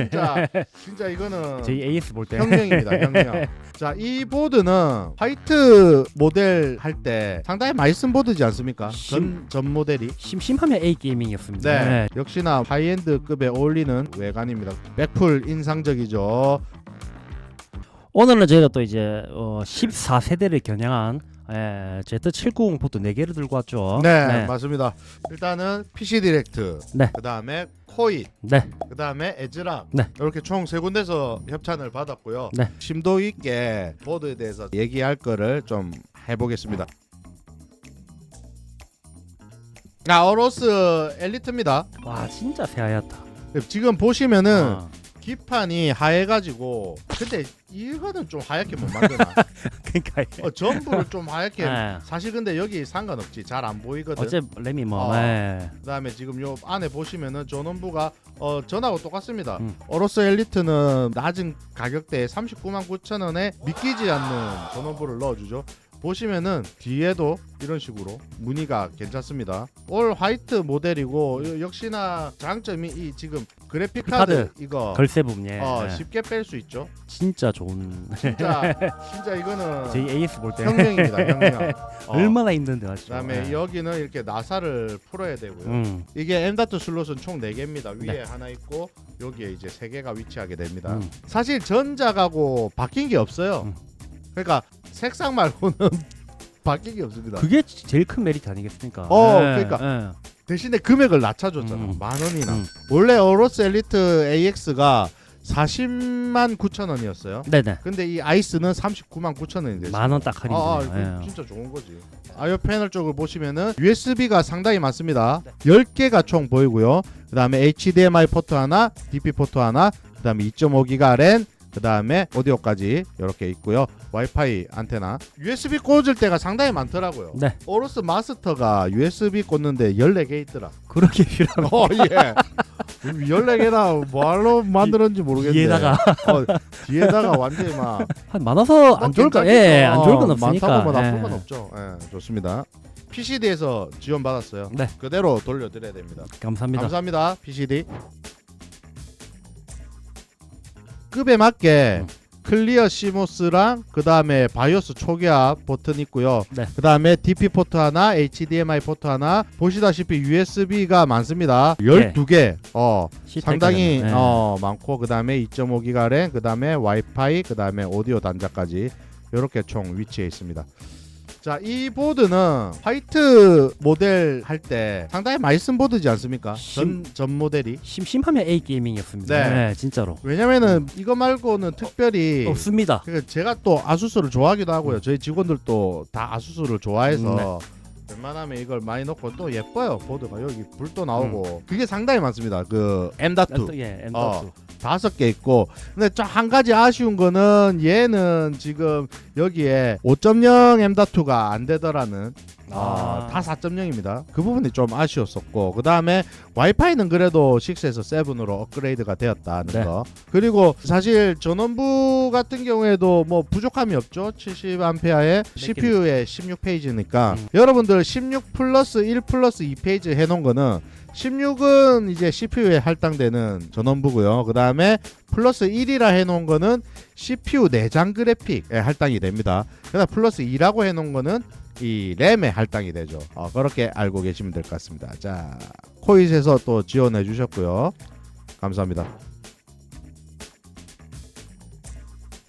진짜 진짜 이거는 저희 AS 볼 때. 혁명입니다. 혁명. 자, 이 보드는 화이트 모델 할 때 상당히 많이 쓴 보드지 않습니까? 전, 심- 전 모델이. 심심하면 A 게이밍이었습니다. 네. 역시나 하이엔드급에 어울리는 외관입니다. 백풀 인상적이죠. 오늘은 저희가 또 이제 어, 14세대를 겨냥한 예, Z790 포트 4개를 들고 왔죠. 네, 맞습니다. 일단은 PC 디렉트. 네. 그 다음에 코인. 네. 그 다음에 에즈락. 네. 이렇게 총 세 군데서 협찬을 받았고요. 네. 심도 있게 보드에 대해서 얘기할 거를 좀 해보겠습니다. 아, 어로스 엘리트입니다. 와 진짜 새하얗다. 지금 보시면은 어. 기판이 하얘가지고 근데 이거는 좀 하얗게 못 만드나? 그러니까 어, 전부를 좀 하얗게 네. 사실 근데 여기 상관없지 잘 안 보이거든. 어제 램이 뭐 어. 네. 그다음에 지금 요 안에 보시면은 전원부가 어 전하고 똑같습니다. 음. 어로스 엘리트는 낮은 가격대에 39만 9천 원에 믿기지 않는 전원부를 넣어주죠. 보시면은 뒤에도 이런 식으로 무늬가 괜찮습니다. 올 화이트 모델이고 요- 역시나 장점이 이 지금 그래픽 카드, 카드. 이거 부분 예. 어, 예. 쉽게 뺄 수 있죠. 진짜 좋은 진짜 진짜 이거는 저희 AS 볼 때 혁명입니다. 혁명. 어, 얼마나 힘든데 맞죠. 그다음에 예. 여기는 이렇게 나사를 풀어야 되고요. 음. 이게 M.2 슬롯은 총 4개입니다. 위에 네. 하나 있고 여기에 이제 3개가 위치하게 됩니다. 음. 사실 전작하고 바뀐 게 없어요. 음. 그러니까 색상 말고는 바뀐 게 없습니다. 그게 제일 큰 메리트 아니겠습니까? 어, 예, 그러니까. 대신에 금액을 낮춰줬잖아. 음. 만 원이나. 음. 원래 어로스 엘리트 AX가 40만 9천 원이었어요. 예. 네네. 근데 이 아이스는 39만 9천 원이 됐어요. 만원 딱 할인. 아, 아, 아, 이거 진짜 좋은 거지. 아이오 패널 쪽을 보시면은 USB가 상당히 많습니다. 네. 10개가 총 보이고요. 그다음에 HDMI 포트 하나, DP 포트 하나, 그다음에 2.5기가 랜, 그 다음에 오디오까지 이렇게 있고요. 와이파이 안테나. USB 꽂을 때가 상당히 많더라고요. 네. 오로스 마스터가 USB 꽂는데 14개 있더라. 그렇게 필요한 어, 예. 14개나 뭐로 만들었는지 모르겠는데. 뒤에다가 어, 뒤에다가 완전히 막 한 많아서 안 좋을 거. 예, 안 좋을 건 어, 없으니까. 많다고 뭐 예. 건 없죠. 예, 좋습니다. PCD에서 지원 받았어요. 네. 그대로 돌려드려야 됩니다. 감사합니다. 감사합니다. PCD. 급에 맞게 음. 클리어 시모스랑 그 다음에 바이오스 초기화 버튼 있고요. 네. 그 다음에 DP 포트 하나, HDMI 포트 하나. 보시다시피 USB가 많습니다. 12개. 어, 상당히 예. 어, 많고 그 다음에 2.5기가 램, 그 다음에 와이파이, 그 다음에 오디오 단자까지 이렇게 총 위치해 있습니다. 자, 이 보드는 화이트 모델 할 때 상당히 많이 쓴 보드지 않습니까? 전, 전 모델이. 심심하면 A 게이밍이었습니다. 네. 네, 진짜로. 왜냐면은 이거 말고는 특별히 없습니다. 그러니까 제가 또 아수스를 좋아하기도 하고요. 저희 직원들도 다 아수스를 좋아해서 웬만하면 이걸 많이 넣고 또 예뻐요 보드가 여기 불도 나오고 그게 상당히 많습니다. 그 M.2 예, M.2. 어. 다섯 개 있고 근데 좀한 가지 아쉬운 거는 얘는 지금 여기에 5.0 M.2가 안 되더라는 아, 다 4.0입니다. 그 부분이 좀 아쉬웠었고 그 다음에 와이파이는 그래도 6에서 7으로 업그레이드가 되었다는 네. 거. 그리고 사실 전원부 같은 경우에도 뭐 부족함이 없죠. 70A의 CPU에 16페이지니까 음. 여러분들 16 플러스 1 플러스 2페이지 해놓은 거는 16은 이제 CPU에 할당되는 전원부고요. 그 다음에 플러스 1이라 해놓은 거는 CPU 내장 그래픽에 할당이 됩니다. 그다음 플러스 2라고 해놓은 거는 이 램에 할당이 되죠. 어, 그렇게 알고 계시면 될 것 같습니다. 자, 코잇에서 또 지원해 주셨고요. 감사합니다.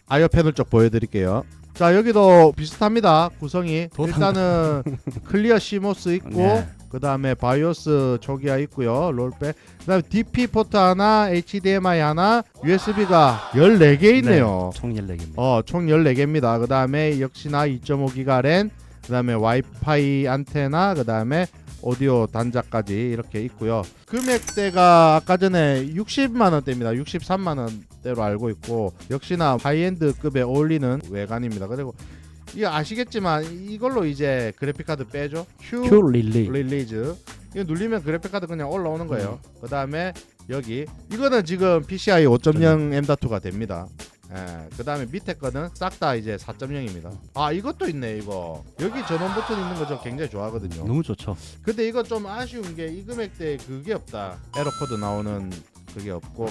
아이어 패널 쪽 보여드릴게요. 자 여기도 비슷합니다 구성이 더 일단은 클리어 시모스 있고 네. 그 다음에 바이오스 초기화 있고요 롤백 그 다음에 DP 포트 하나 HDMI 하나 USB가 14개 있네요 총 14개입니다. 어, 총 14개입니다. 그 다음에 역시나 2.5기가 랜, 그 다음에 와이파이 안테나, 그 다음에 오디오 단자까지 이렇게 있고요. 금액대가 아까 전에 60만 원대입니다. 63만 원대로 알고 있고 역시나 하이엔드 급에 어울리는 외관입니다. 그리고 이거 아시겠지만 이걸로 이제 그래픽 카드 빼죠. Q, 큐 릴리. 릴리즈. 이거 눌리면 그래픽 카드 그냥 올라오는 거예요. 그 다음에 여기 이거는 지금 PCI 5.0 M.2가 됩니다. 예, 그 다음에 밑에 거는 싹 다 이제 4.0입니다. 아 이것도 있네 이거. 여기 전원 버튼 있는 거 저 굉장히 좋아하거든요. 너무 좋죠. 근데 이거 좀 아쉬운 게 이 금액대에 그게 없다. 에러 코드 나오는 그게 없고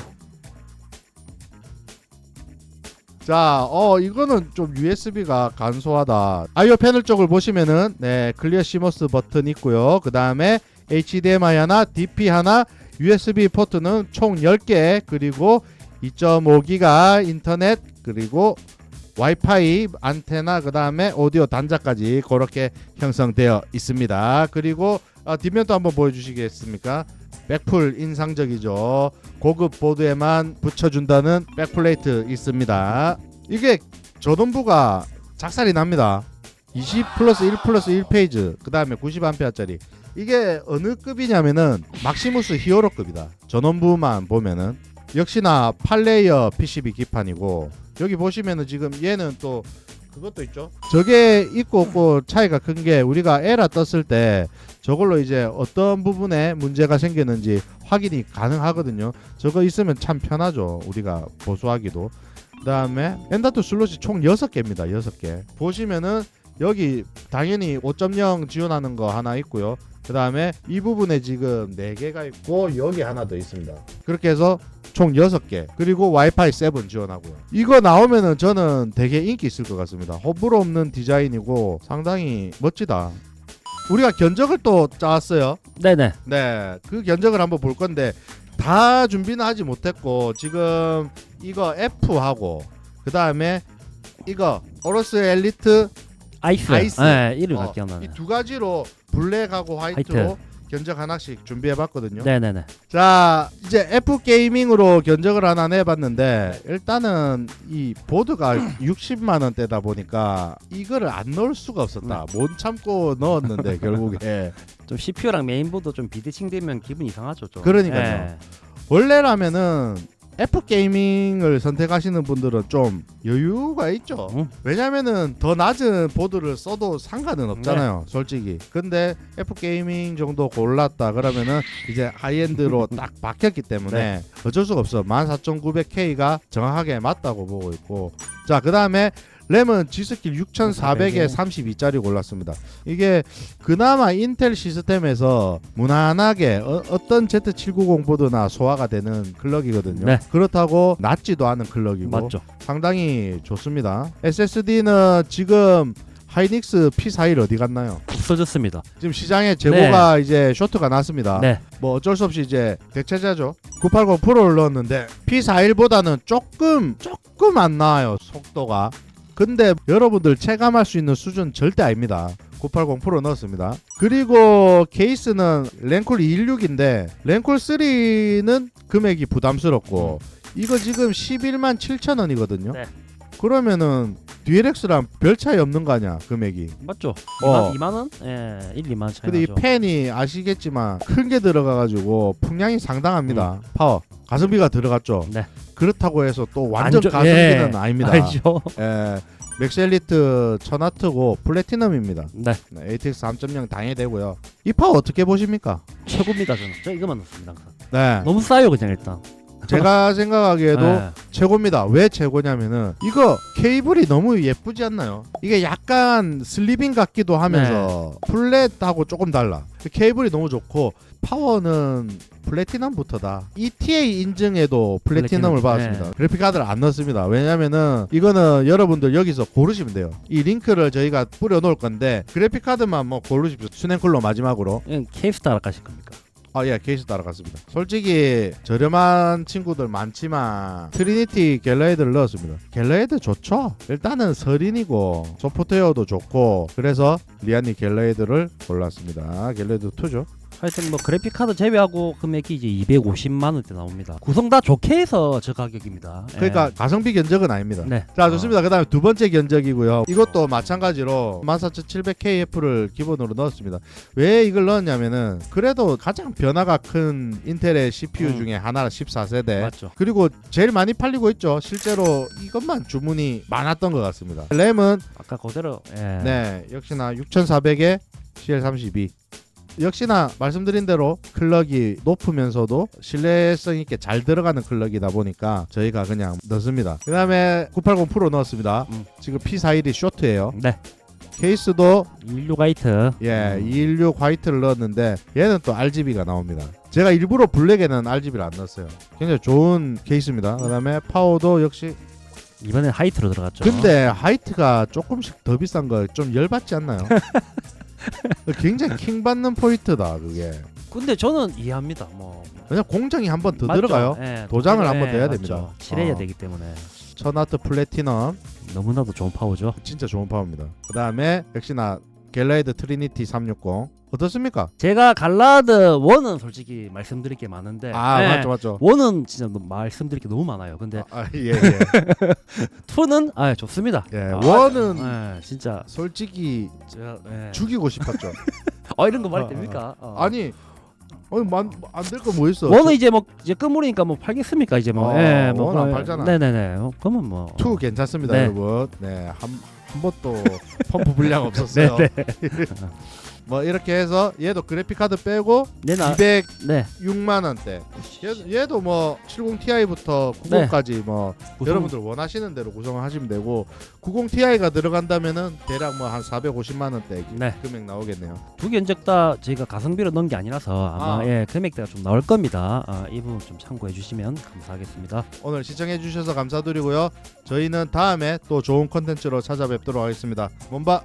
자, 어 이거는 좀 USB가 간소하다. 아이오 패널 쪽을 보시면은 네 클리어 시머스 버튼 있고요. 그 다음에 HDMI 하나, DP 하나, USB 포트는 총 10개 그리고 2.5기가 인터넷 그리고 와이파이 안테나 그 다음에 오디오 단자까지 그렇게 형성되어 있습니다. 그리고 아, 뒷면도 한번 보여주시겠습니까? 백풀 인상적이죠. 고급 보드에만 붙여준다는 백플레이트 있습니다. 이게 저동부가 작살이 납니다. 20 플러스 1 플러스 1페이지 그 다음에 90A짜리 이게 어느 급이냐면은 막시무스 히어로급이다. 전원부만 보면은 역시나 8레이어 PCB 기판이고 여기 보시면은 지금 얘는 또 그것도 있죠. 저게 있고 없고 차이가 큰 게 우리가 에라 떴을 때 저걸로 이제 어떤 부분에 문제가 생겼는지 확인이 가능하거든요. 저거 있으면 참 편하죠. 우리가 보수하기도. 그다음에 엔다트 슬롯이 총 6개입니다. 6개. 보시면은 여기 당연히 5.0 지원하는 거 하나 있고요. 그 다음에 이 부분에 지금 4개가 있고 여기 하나 더 있습니다. 그렇게 해서 총 6개. 그리고 와이파이 7 지원하고요. 이거 나오면은 저는 되게 인기 있을 것 같습니다. 호불호 없는 디자인이고 상당히 멋지다. 우리가 견적을 또 짜왔어요. 네네. 네, 그 견적을 한번 볼 건데 다 준비는 하지 못했고 지금 이거 F하고 그 다음에 이거 오로스 엘리트 아이스. 아이스. 네, 이름 어, 다 기억나네. 이두 가지로 블랙하고 화이트로 화이트. 견적 하나씩 준비해봤거든요. 네네네. 자 이제 F 게이밍으로 견적을 하나 내봤는데 일단은 이 보드가 60만 원대다 보니까 이거를 안 넣을 수가 없었다. 네. 못 참고 넣었는데 결국에 좀 CPU랑 메인보드 좀 비대칭되면 기분 이상하죠. 좀. 그러니까요. 예. 원래라면은 F 게이밍을 선택하시는 분들은 좀 여유가 있죠. 응. 왜냐면은 더 낮은 보드를 써도 상관은 네. 없잖아요, 솔직히. 근데 F 게이밍 정도 골랐다 그러면은 이제 하이엔드로 음. 딱 박혔기 때문에 어쩔 수가 없어. 14900K가 정확하게 맞다고 보고 있고. 자, 그다음에 램은 G스킬 6400에 32짜리 골랐습니다. 이게 그나마 인텔 시스템에서 무난하게 어, 떤 Z790 보드나 소화가 되는 클럭이거든요. 네. 그렇다고 낮지도 않은 클럭이고 맞죠. 상당히 좋습니다. SSD는 지금 하이닉스 P41 어디 갔나요? 없어졌습니다. 지금 시장에 재고가 이제 쇼트가 났습니다. 네. 뭐 어쩔 수 없이 이제 대체자죠. 980 프로를 넣었는데 P41보다는 조금 조금 안 나와요 속도가. 근데 여러분들 체감할 수 있는 수준 절대 아닙니다. 980 프로 넣었습니다. 그리고 케이스는 랭쿨 216인데 랭쿨 3는 금액이 부담스럽고 이거 지금 11만 7천 원이거든요. 네. 그러면은 DLX랑 별 차이 없는 거 아니야 금액이. 맞죠. 어. 2만, 2만 원? 예, 1, 2만 차이 근데 이 나죠. 팬이 아시겠지만 큰 게 들어가가지고 풍량이 상당합니다. 파워 가성비가 들어갔죠. 네. 그렇다고 해서 또 완전 안 좋- 가성비는 예. 아닙니다. 알죠. 예, 맥스엘리트 천하트고 플래티넘입니다. 네. 네, ATX 3.0 당해되고요. 이 파워 어떻게 보십니까? 최고입니다 저는. 저 이거만 넣습니다. 항상. 네, 너무 싸요 그냥 일단. 제가 생각하기에도 예. 최고입니다. 왜 최고냐면은 이거 케이블이 너무 예쁘지 않나요? 이게 약간 슬리빙 같기도 하면서 네. 플랫하고 조금 달라. 케이블이 너무 좋고 파워는 플래티넘부터다. ETA 인증에도 플래티넘을 플래티넘, 받았습니다. 네. 그래픽 카드를 안 넣습니다. 왜냐면은 이거는 여러분들 여기서 고르시면 돼요. 이 링크를 저희가 뿌려 놓을 건데 그래픽 카드만 뭐 고르십시오. 스냅쿨러 마지막으로. 이건 케이스타라 가실 겁니까? 아, 예, 케이스 따라갔습니다. 솔직히 저렴한 친구들 많지만 트리니티 갤러헤드를 넣었습니다. 갤러헤드 좋죠? 일단은 설인이고 소프트웨어도 좋고 그래서 리안니 갤러헤드를 골랐습니다. 갤러헤드 2죠. 하여튼 뭐 그래픽 카드 제외하고 금액이 이제 250만 원대 나옵니다. 구성 다 좋게 해서 저 가격입니다. 예. 그러니까 가성비 견적은 아닙니다. 네. 자 좋습니다. 그다음에 두 번째 견적이고요. 이것도 마찬가지로 14700KF를 기본으로 넣었습니다. 왜 이걸 넣었냐면은 그래도 가장 변화가 큰 인텔의 CPU 음. 중에 하나라 14세대. 맞죠. 그리고 제일 많이 팔리고 있죠. 실제로 이것만 주문이 많았던 것 같습니다. 램은 아까 그대로 예. 네 역시나 6400에 CL32. 역시나 말씀드린 대로 클럭이 높으면서도 신뢰성 있게 잘 들어가는 클럭이다 보니까 저희가 그냥 넣습니다. 그 다음에 980 프로 넣었습니다. 음. 지금 P41이 쇼트예요. 네. 케이스도 16 화이트. 예 음. 216 화이트를 넣었는데 얘는 또 RGB가 나옵니다. 제가 일부러 블랙에는 RGB를 안 넣었어요. 굉장히 좋은 케이스입니다. 그다음에 파워도 역시 이번에 하이트로 들어갔죠. 근데 하이트가 조금씩 더 비싼 거 좀 열받지 않나요? 굉장히 킹 받는 포인트다 그게. 근데 저는 이해합니다. 뭐 왜냐 공장이 한 번 더 맞죠? 들어가요. 예, 도장을 예, 한번 내야 맞죠. 됩니다. 칠해야 어. 되기 때문에 천와트 플래티넘 너무나도 좋은 파워죠. 진짜 좋은 파워입니다. 그 다음에 역시나 갤라이드 트리니티 360 어떻습니까? 제가 갈라드 원은 솔직히 말씀드릴 게 많은데 아 예, 맞죠 맞죠. 원은 진짜 너무 말씀드릴 게 너무 많아요. 근데 아, 예, 예. 투는 아 좋습니다. 예, 아, 원은 예, 진짜 솔직히 제가 예. 죽이고 싶었죠. 어 이런 거 어, 말이 어. 됩니까? 어. 아니, 안될 거 뭐 있어? 원은 이제 뭐 이제 끝물이니까 뭐 팔겠습니까 이제 뭐. 어, 예, 뭐 원은 안 그- 팔잖아. 네네네. 어, 그러면 뭐. 투 괜찮습니다, 네. 여러분. 네, 한, 한 번도 펌프 불량 없었어요. 뭐 이렇게 해서 얘도 그래픽 카드 빼고 내나 206만 네. 원대. 얘도, 얘도 뭐 70ti부터 90까지 뭐 구성- 여러분들 원하시는 대로 구성을 하시면 되고 90ti가 들어간다면은 대략 뭐 한 450만 원대 네. 금액 나오겠네요. 두 견적 다 저희가 가성비로 넣은 게 아니라서 아마 아. 예 금액대가 좀 나올 겁니다. 아, 이 부분 좀 참고해 주시면 감사하겠습니다. 오늘 시청해 주셔서 감사드리고요. 저희는 다음에 또 좋은 컨텐츠로 찾아뵙도록 하겠습니다. 몸바